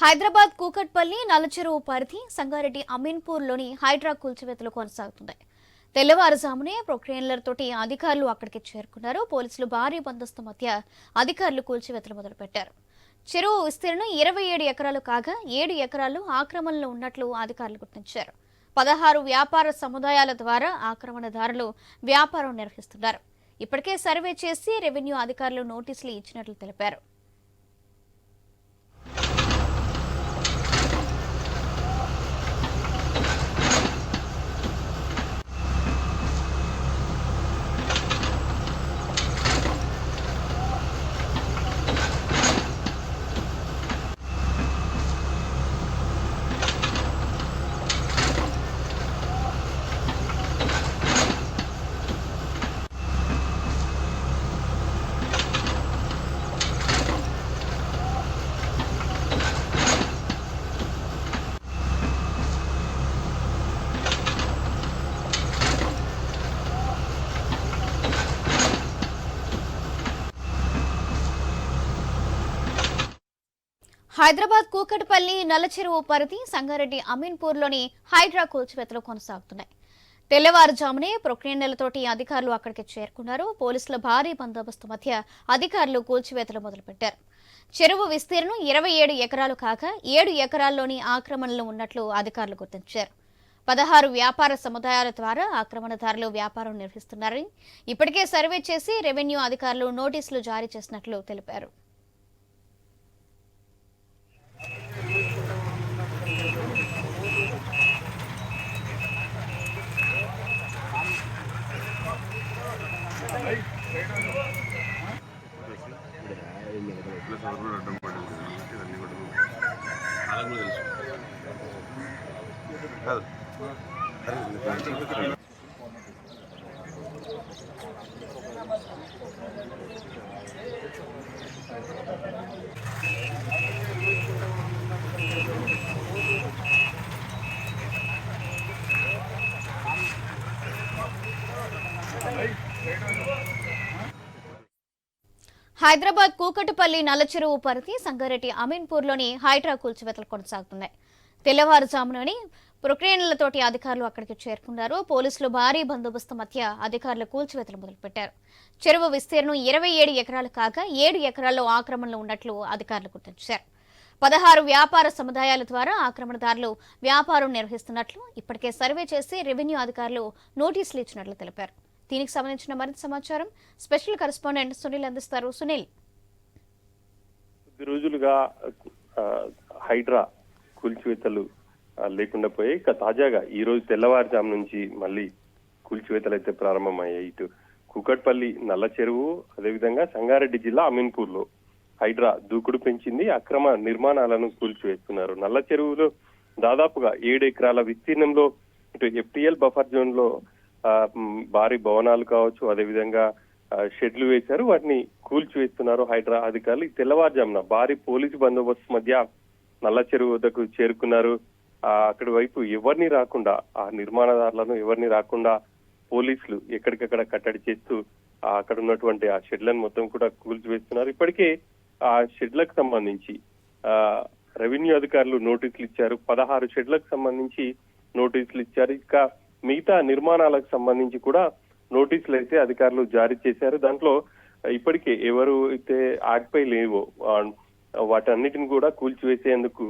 హైదరాబాద్ కూకట్పల్లి నల్లచెరువు పరిధి సంగారెడ్డి అమీన్పూర్లోని హైడ్రా కూల్చివేతలు కొనసాగుతున్నాయి. తెల్లవారుజామునే ప్రొక్రేన్లతోటి అధికారులు అక్కడికి చేరుకున్నారు. పోలీసులు భారీ బందోస్తు మధ్య అధికారులు కూల్చివేతలు మొదలుపెట్టారు. చెరువు విస్తీర్ణం ఇరవై ఏడు ఎకరాలు కాగా ఏడు ఎకరాలు ఆక్రమణలో ఉన్నట్లు అధికారులు గుర్తించారు. పదహారు వ్యాపార సముదాయాల ద్వారా ఆక్రమణదారులు వ్యాపారం నిర్వహిస్తున్నారు. ఇప్పటికే సర్వే చేసి రెవెన్యూ అధికారులు నోటీసులు ఇచ్చినట్లు తెలిపారు. హైదరాబాద్ కూకట్పల్లి నల్లచెరువు పరిధి సంగారెడ్డి అమీన్పూర్లోని హైడ్రా కూల్చివేతలు కొనసాగుతున్నాయి. తెల్లవారుజామునే ప్రొక్రియన్లతోటి అధికారులు అక్కడికి చేరుకున్నారు. పోలీసుల భారీ బందోబస్తు మధ్య అధికారులు కూల్చివేతలు మొదలుపెట్టారు. చెరువు విస్తీర్ణం ఇరవై ఏడు ఎకరాలు కాక ఏడు ఎకరాల్లోని ఆక్రమణలు ఉన్నట్లు అధికారులు గుర్తించారు. పదహారు వ్యాపార సముదాయాల ద్వారా ఆక్రమణదారులు వ్యాపారం నిర్వహిస్తున్నారని ఇప్పటికే సర్వే చేసి రెవెన్యూ అధికారులు నోటీసులు జారీ చేసినట్లు తెలిపారు. ప్లస్ ఎవరు కూడా అడ్డం పడింది. కాబట్టి ఇవన్నీ కూడా వాళ్ళకు కూడా తెలుసు హైదరాబాద్ కూకటపల్లి నల్లచెరువు పరిధి సంగారెడ్డి అమీన్పూర్లోని హైడ్రా కూల్చివేతలు కొనసాగుతున్నాయి. తెల్లవారుజామునని ప్రక్రియలతోటి అధికారులు అక్కడికి చేరుకున్నారు. పోలీసులు భారీ బందోబస్తు మధ్య అధికారులు కూల్చివేతలు మొదలుపెట్టారు. చెరువు విస్తీర్ణం ఇరవై ఏడు ఎకరాలు కాగా ఏడు ఎకరాల్లో ఆక్రమణలు ఉన్నట్లు అధికారులు గుర్తించారు. పదహారు వ్యాపార సముదాయాల ద్వారా ఆక్రమణదారులు వ్యాపారం నిర్వహిస్తున్నట్లు ఇప్పటికే సర్వే చేసి రెవెన్యూ అధికారులు నోటీసులు ఇచ్చినట్లు తెలిపారు. దీనికి సంబంధించిన మరింత సమాచారం స్పెషల్ కరెస్పాండెంట్ సునీల్ అందిస్తారు. సునీల్. కొద్ది రోజులుగా హైడ్రా కూల్చివేతలు లేకుండా పోయి ఇక తాజాగా ఈ రోజు తెల్లవారుజాము నుంచి మళ్ళీ కూల్చివేతలు అయితే ప్రారంభమయ్యాయి. ఇటు కూకట్పల్లి నల్ల చెరువు అదేవిధంగా సంగారెడ్డి జిల్లా అమీన్పూర్లో హైడ్రా దూకుడు పెంచింది అక్రమ నిర్మాణాలను కూల్చివేస్తున్నారు. నల్ల చెరువులో దాదాపుగా ఏడు ఎకరాల విస్తీర్ణంలో ఇటు ఎఫ్టీఎల్ బఫర్ జోన్లో భారీ భవనాలు కావచ్చు అదేవిధంగా ఆ, షెడ్లు వేశారు. వాటిని కూల్చివేస్తున్నారు హైడ్రా అధికారులు. తెల్లవారుజామున భారీ పోలీసు బందోబస్తు మధ్య నల్ల చెరువు వద్దకు చేరుకున్నారు. అక్కడి వైపు ఎవరిని రాకుండా ఆ నిర్మాణదారులను ఎవరిని రాకుండా పోలీసులు ఎక్కడికక్కడ కట్టడి చేస్తూ అక్కడ ఉన్నటువంటి ఆ షెడ్లను మొత్తం కూడా కూల్చివేస్తున్నారు. ఇప్పటికే ఆ షెడ్లకు సంబంధించి ఆ రెవెన్యూ అధికారులు నోటీసులు ఇచ్చారు. పదహారు షెడ్లకు సంబంధించి నోటీసులు ఇచ్చారు. ఇంకా మిగతా నిర్మాణాలకు సంబంధించి కూడా నోటీసులు అయితే అధికారులు జారీ చేశారు. దాంట్లో ఇప్పటికే ఎవరు అయితే ఆగిపోయి లేవో వాటన్నిటిని కూడా కూల్చివేసేందుకు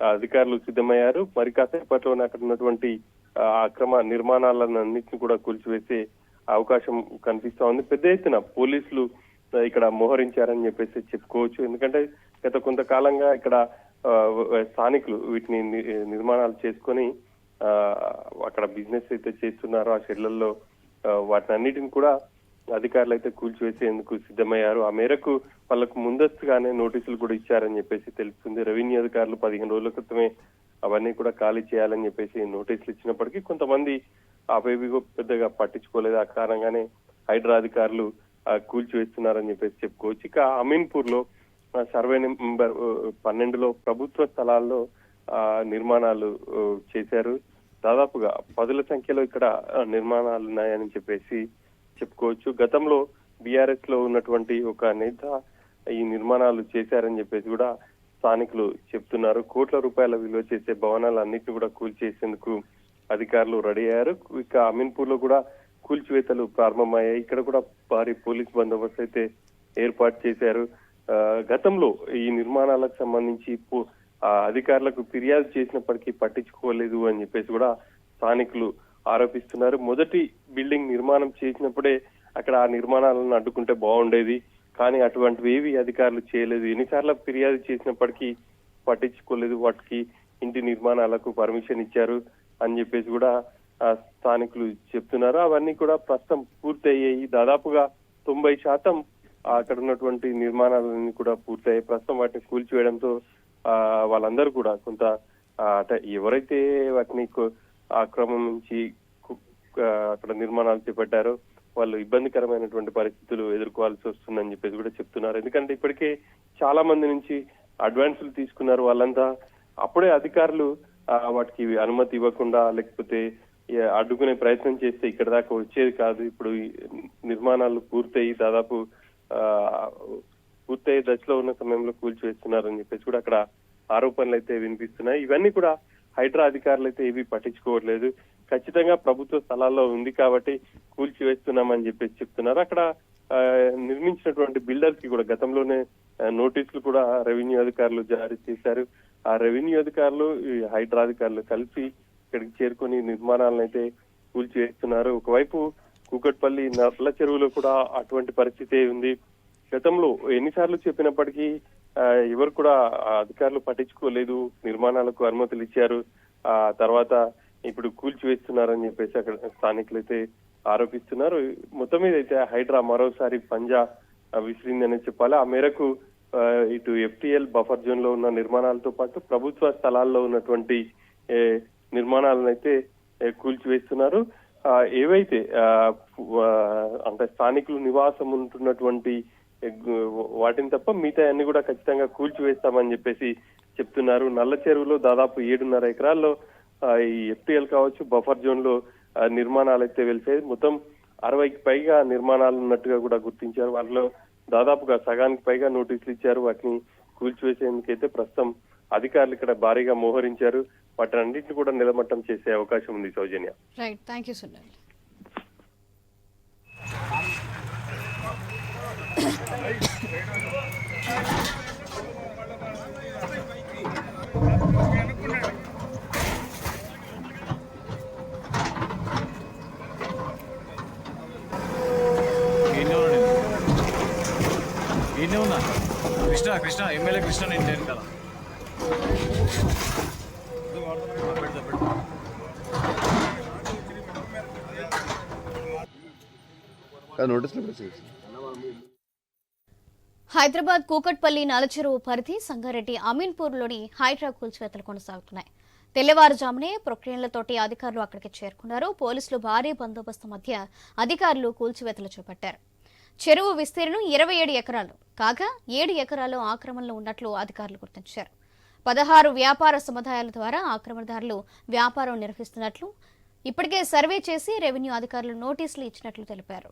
అధికారులు సిద్ధమయ్యారు. మరి కాసేపట్లోనే అక్కడ ఉన్నటువంటి అక్రమ నిర్మాణాలను అన్నింటిని కూడా కూల్చివేసే అవకాశం కనిపిస్తా ఉంది. పెద్ద ఎత్తున పోలీసులు ఇక్కడ మోహరించారని చెప్పేసి చెప్పుకోవచ్చు. ఎందుకంటే గత కొంతకాలంగా ఇక్కడ స్థానికులు వీటిని నిర్మాణాలు చేసుకొని అక్కడ బిజినెస్ అయితే చేస్తున్నారు. ఆ షెడ్లలో వాటిని అన్నిటిని కూడా అధికారులు అయితే కూల్చివేసేందుకు సిద్ధమయ్యారు. ఆ మేరకు వాళ్ళకు ముందస్తుగానే నోటీసులు కూడా ఇచ్చారని చెప్పేసి తెలుస్తుంది. రెవెన్యూ అధికారులు పదిహేను రోజుల క్రితమే అవన్నీ కూడా ఖాళీ చేయాలని చెప్పేసి నోటీసులు ఇచ్చినప్పటికీ కొంతమంది అవేవి పెద్దగా పట్టించుకోలేదు. ఆ కారణంగానే హైడ్రా అధికారులు కూల్చివేస్తున్నారని చెప్పేసి చెప్పుకోవచ్చు. ఇక అమీన్పూర్లో సర్వే నెంబర్ పన్నెండులో ప్రభుత్వ స్థలాల్లో నిర్మాణాలు చేశారు. దాదాపుగా పదుల సంఖ్యలో ఇక్కడ నిర్మాణాలు ఉన్నాయని చెప్పేసి చెప్పుకోవచ్చు. గతంలో బీఆర్ఎస్లో ఉన్నటువంటి ఒక నేత ఈ నిర్మాణాలు చేశారని చెప్పేసి కూడా స్థానికులు చెప్తున్నారు. కోట్ల రూపాయల విలువ చేసే భవనాలన్నింటినీ కూడా కూల్చేసేందుకు అధికారులు రెడీ అయ్యారు. ఇక అమీన్పూర్లో కూడా కూల్చివేతలు ప్రారంభమయ్యాయి. ఇక్కడ కూడా భారీ పోలీస్ బందోబస్తు అయితే ఏర్పాటు చేశారు. గతంలో ఈ నిర్మాణాలకు సంబంధించి అధికారులకు ఫిర్యాదు చేసినప్పటికీ పట్టించుకోలేదు అని చెప్పేసి కూడా స్థానికులు ఆరోపిస్తున్నారు. మొదటి బిల్డింగ్ నిర్మాణం చేసినప్పుడే అక్కడ ఆ నిర్మాణాలను అడ్డుకుంటే బాగుండేది కానీ అటువంటివి ఏవి అధికారులు చేయలేదు. ఎన్నిసార్లు ఫిర్యాదు చేసినప్పటికీ పట్టించుకోలేదు. వాటికి ఇంటి నిర్మాణాలకు పర్మిషన్ ఇచ్చారు అని చెప్పేసి కూడా స్థానికులు చెప్తున్నారు. అవన్నీ కూడా ప్రస్తుతం పూర్తయ్యాయి. దాదాపుగా తొంభై శాతం అక్కడ ఉన్నటువంటి నిర్మాణాలన్నీ కూడా పూర్తయ్యాయి. ప్రస్తుతం వాటిని కూల్చివేయడంతో వాళ్ళందరూ కూడా కొంత అంటే ఎవరైతే వాటిని ఆక్రమించి అక్కడ నిర్మాణాలు చేపట్టారో వాళ్ళు ఇబ్బందికరమైనటువంటి పరిస్థితులు ఎదుర్కోవాల్సి వస్తుందని చెప్పేసి కూడా చెప్తున్నారు. ఎందుకంటే ఇప్పటికే చాలా మంది నుంచి అడ్వాన్సులు తీసుకున్నారు వాళ్ళంతా. అప్పుడే అధికారులు వాటికి అనుమతి ఇవ్వకుండా లేకపోతే అడ్డుకునే ప్రయత్నం చేస్తే ఇక్కడ దాకా వచ్చేది కాదు. ఇప్పుడు నిర్మాణాలు పూర్తయి దాదాపు ఆ, పూర్తయ్యే దశలో ఉన్న సమయంలో కూల్చివేస్తున్నారని చెప్పేసి కూడా అక్కడ ఆరోపణలు అయితే వినిపిస్తున్నాయి. ఇవన్నీ కూడా హైడ్రా అధికారులు అయితే ఏవి పట్టించుకోవట్లేదు. ఖచ్చితంగా ప్రభుత్వ స్థలాల్లో ఉంది కాబట్టి కూల్చివేస్తున్నామని చెప్పేసి చెప్తున్నారు. అక్కడ నిర్మించినటువంటి బిల్డర్స్కి కూడా గతంలోనే నోటీసులు కూడా రెవెన్యూ అధికారులు జారీ చేశారు. ఆ రెవెన్యూ అధికారులు ఈ హైడ్రా అధికారులు కలిసి ఇక్కడికి చేరుకొని నిర్మాణాలను అయితే కూల్చివేస్తున్నారు. ఒకవైపు కూకట్పల్లి నర్ల చెరువులో కూడా అటువంటి పరిస్థితి ఉంది. గతంలో ఎన్నిసార్లు చెప్పినప్పటికీ ఆ, ఎవరు కూడా అధికారులు పట్టించుకోలేదు నిర్మాణాలకు అనుమతులు ఇచ్చారు. ఆ తర్వాత ఇప్పుడు కూల్చివేస్తున్నారని చెప్పేసి అక్కడ స్థానికులు అయితే ఆరోపిస్తున్నారు. మొత్తం మీద అయితే హైడ్రా మరోసారి పంజా విసిరిందనే చెప్పాలి. ఆ మేరకు ఇటు ఎఫ్టిఎల్ బఫర్ జోన్లో ఉన్న నిర్మాణాలతో పాటు ప్రభుత్వ స్థలాల్లో ఉన్నటువంటి నిర్మాణాలను అయితే కూల్చివేస్తున్నారు. ఆ, ఏవైతే ఆ, అంటే స్థానికులు నివాసం ఉంటున్నటువంటి వాటిని తప్ప మిగతా అన్ని కూడా ఖచ్చితంగా కూల్చివేస్తామని చెప్పేసి చెప్తున్నారు. నల్ల చెరువులో దాదాపు ఏడున్నర ఎకరాల్లో ఈ ఎఫ్టీఎల్ కావచ్చు బఫర్ జోన్లో నిర్మాణాలు అయితే వెలిసాయి. మొత్తం అరవైకి పైగా నిర్మాణాలు ఉన్నట్టుగా కూడా గుర్తించారు. వాటిలో దాదాపుగా సగానికి పైగా నోటీసులు ఇచ్చారు. వాటిని కూల్చివేసేందుకైతే ప్రస్తుతం అధికారులు ఇక్కడ భారీగా మోహరించారు. వాటన్నింటిని అన్నింటిని కూడా నిలమట్టం చేసే అవకాశం ఉంది సౌజన్య. రైట్ థ్యాంక్ యూ ఈయనే ఉన్నా కృష్ణ కృష్ణ ఎమ్మెల్యే కృష్ణ నేను నేను కదా. నోటీసులు హైదరాబాద్ కూకట్పల్లి నలచెరువు పరిధి సంగారెడ్డి అమీన్పూర్లోని హైడ్రా కూల్చివేతలు కొనసాగుతున్నాయి. తెల్లవారుజామునే ప్రక్రియలతోటి అధికారులు అక్కడికి చేరుకున్నారు. పోలీసులు భారీ బందోబస్తు మధ్య అధికారులు కూల్చివేతలు చేపట్టారు. చెరువు విస్తీర్ణం ఇరవై ఏడు ఎకరాలు కాగా ఏడు ఎకరాలు ఆక్రమణలో ఉన్నట్లు అధికారులు గుర్తించారు. పదహారు వ్యాపార సముదాయాల ద్వారా ఆక్రమణదారులు వ్యాపారం నిర్వహిస్తున్నట్లు ఇప్పటికే సర్వే చేసి రెవెన్యూ అధికారులు నోటీసులు ఇచ్చినట్లు తెలిపారు.